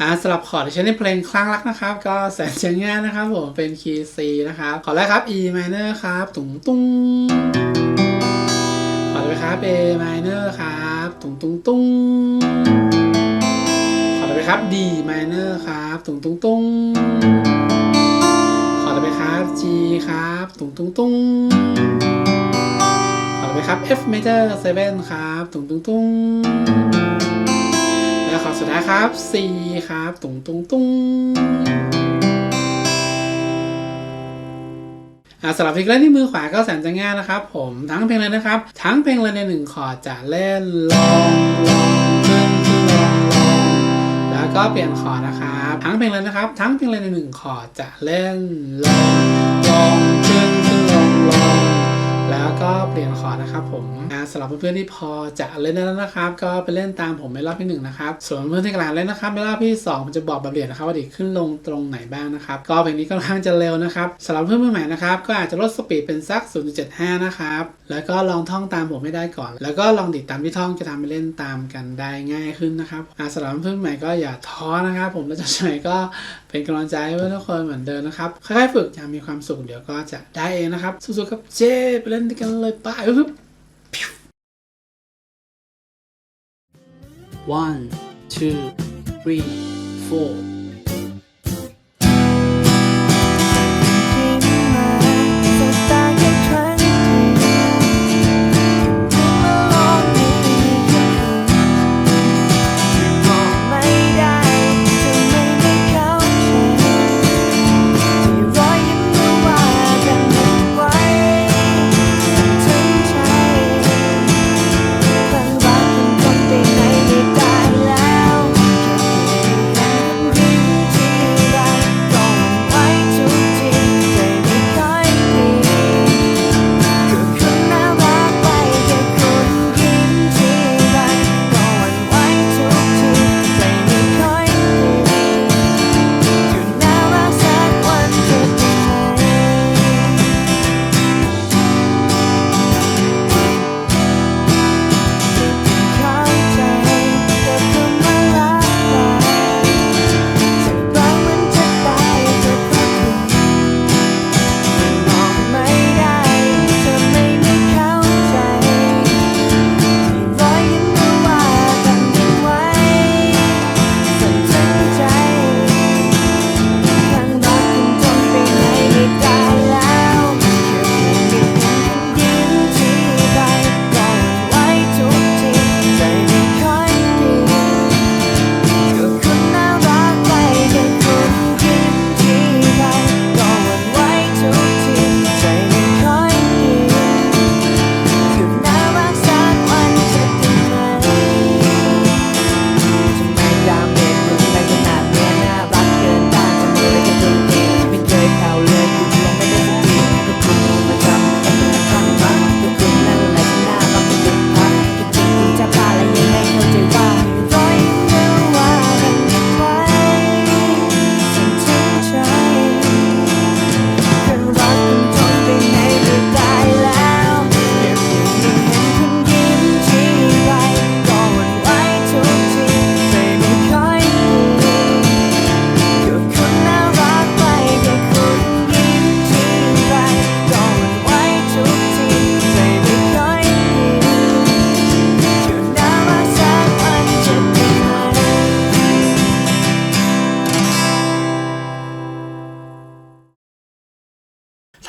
อ่าสลับคอร์ดที่ใช้ในเพลงคลั่งรักนะครับ ก็แสนจะง่ายนะครับผมเป็นคีย์ C นะครับขอแรกครับ E minor ครับตุงตุงขอต่อไปครับ A minor ครับตุงตุงตุงขอต่อไปครับ D minor ครับตุงตุงตุงขอต่อไปครับ G ครับตุงตุงตุงขอต่อไปครับ F major 7ครับตุงตุงตุง และขอสุดท้ายครับ C ครับ ตุงตุงตุงอ่าสำหรับเพลงเล่นที่มือขวาก็แสนจะง่ายนะครับ ผมทั้งเพลงเลยนะครับ ทั้งเพลงเลยในหนึ่งคอร์ดจะเล่นลองลองขึ้นขึ้นลองลองแล้วก็เปลี่ยนคอร์ดนะครับ ทั้งเพลงเลยนะครับ ทั้งเพลงเลยในหนึ่งคอร์ดจะเล่นลองลองขึ้นขึ้นลองลอง เปลี่ยนคอร์ดนะครับผมสำหรับเพื่อนๆที่พอจะเล่นได้แล้วนะครับ ก็ไปเล่นตามผมในรอบที่หนึ่งนะครับส่วนเพื่อนๆที่กำลังเล่นนะครับในรอบที่สองผมจะบอกแบบละเอียดนะครับว่าดีขึ้นลงตรงไหนบ้างนะครับก็เพลงนี้ค่อนข้างจะเร็วนะครับสำหรับเพื่อนมือใหม่นะครับก็อาจจะลดสปีดเป็นสัก 0.75 นะครับแล้วก็ลองท่องตามผมไม่ได้ก่อน แล้วก็ลองดิดตามที่ท่องจะทำให้เล่นตามกันได้ง่ายขึ้นนะครับสำหรับเพื่อนๆใหม่ก็อย่าท้อนะครับ ผมและจะช่วยก็เป็นกำลังใจให้เพื่อนทุกคนเหมือนเดิมนะครับค่อยๆฝึกอย่างมีความสุขเดี๋ยวก็จะได้เองนะครับสู้ๆครับเจไปเล่นด้วยกันเลยไปปึ๊บ one two three four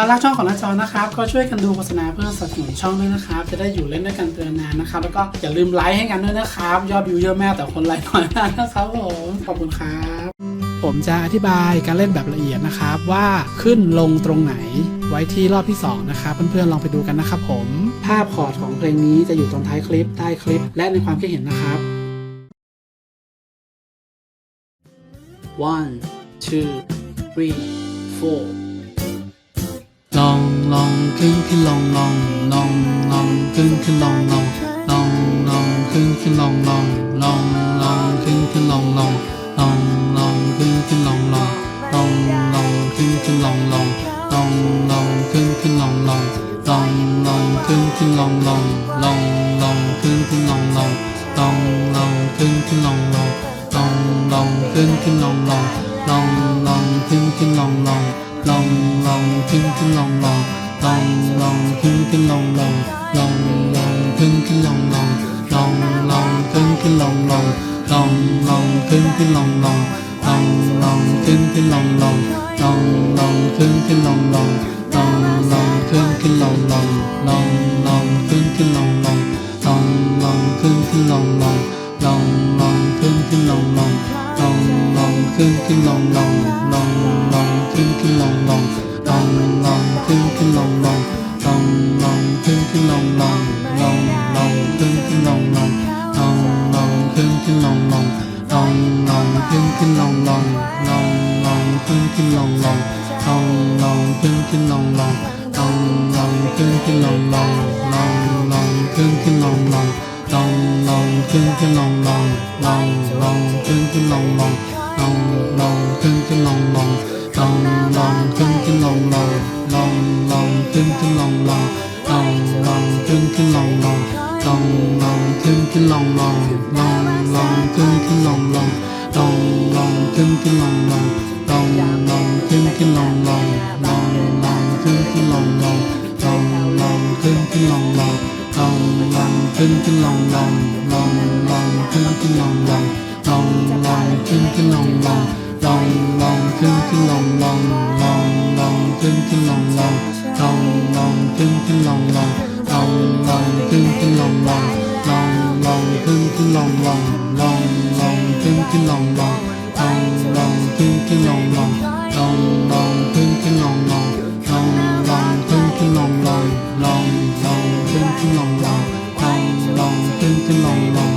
ถ้ารักช่องของน้าจอนะครับ ก็ช่วยกันดูโฆษณาเพื่อสนับสนุนช่องด้วยนะครับ จะได้อยู่เล่นด้วยกันเป็นนานนะครับ แล้วก็อย่าลืมไลค์ให้กันด้วยนะครับ ยอดวิวเยอะแม่แต่คนไลค์น้อยมากนะครับผมขอบคุณครับ ผมจะอธิบายการเล่นแบบละเอียดนะครับ ว่าขึ้นลงตรงไหนไว้ที่รอบที่สองนะครับ เพื่อนๆลองไปดูกันนะครับผม ภาพคอร์ดของเพลงนี้จะอยู่ตรงท้ายคลิปใต้คลิป และในความคิดเห็นนะครับ one two three four ลองลองขึ้นขึ้นลองลองลองลองขึ้นขึ้นลองลองลองลองขึ้นขึ้นลองลองลองลองขึ้นขึ้นลองลองลองลองขึ้นขึ้นลองลองลองลองขึ้นขึ้นลองลองลองลองขึ้นขึ้นลองลองลองลองขึ้นขึ้นลองลองลองลองขึ้นขึ้นลองลองลองลองขึ้นขึ้นลองลองลองลองขึ้นขึ้นลองลองลองลองขึ้นขึ้นลองลอง 隆隆，天天隆隆，隆隆，天天隆隆。 ลองขึ้นขึ้นลองลองลองลองขึ้นขึ้นลองลองลองลองขึ้นขึ้นลองลองลองลองขึ้นขึ้นลองลองลองลองขึ้นขึ้นลองลองลองลอง ขึ้นขึ้นลองลองลองลองขึ้นขึ้นลองลองลองลองขึ้นขึ้นลองลองลองลองขึ้นขึ้นลองลองลองลองขึ้นขึ้นลองลองลองลองขึ้นขึ้นลองลองลองลองขึ้นขึ้นลองลองลองลองขึ้นขึ้นลองลองลองลองขึ้นขึ้นลองลองลองลองขึ้นขึ้นลองลองลองลองขึ้นขึ้นลองลองลองลองขึ้นขึ้นลองลองลองลองขึ้นขึ้นลองลองลองลองขึ้นขึ้นลองลองลองลองขึ้นขึ้นลองลองลองลองขึ้นขึ้นลองลองลองลองขึ้นขึ้นลองลองลองลองขึ้นขึ้นลองลองลองลองขึ้นขึ้นลองลองลองลองขึ้นขึ้นลองลองลองลองขึ้นขึ้นลองลองลองลอง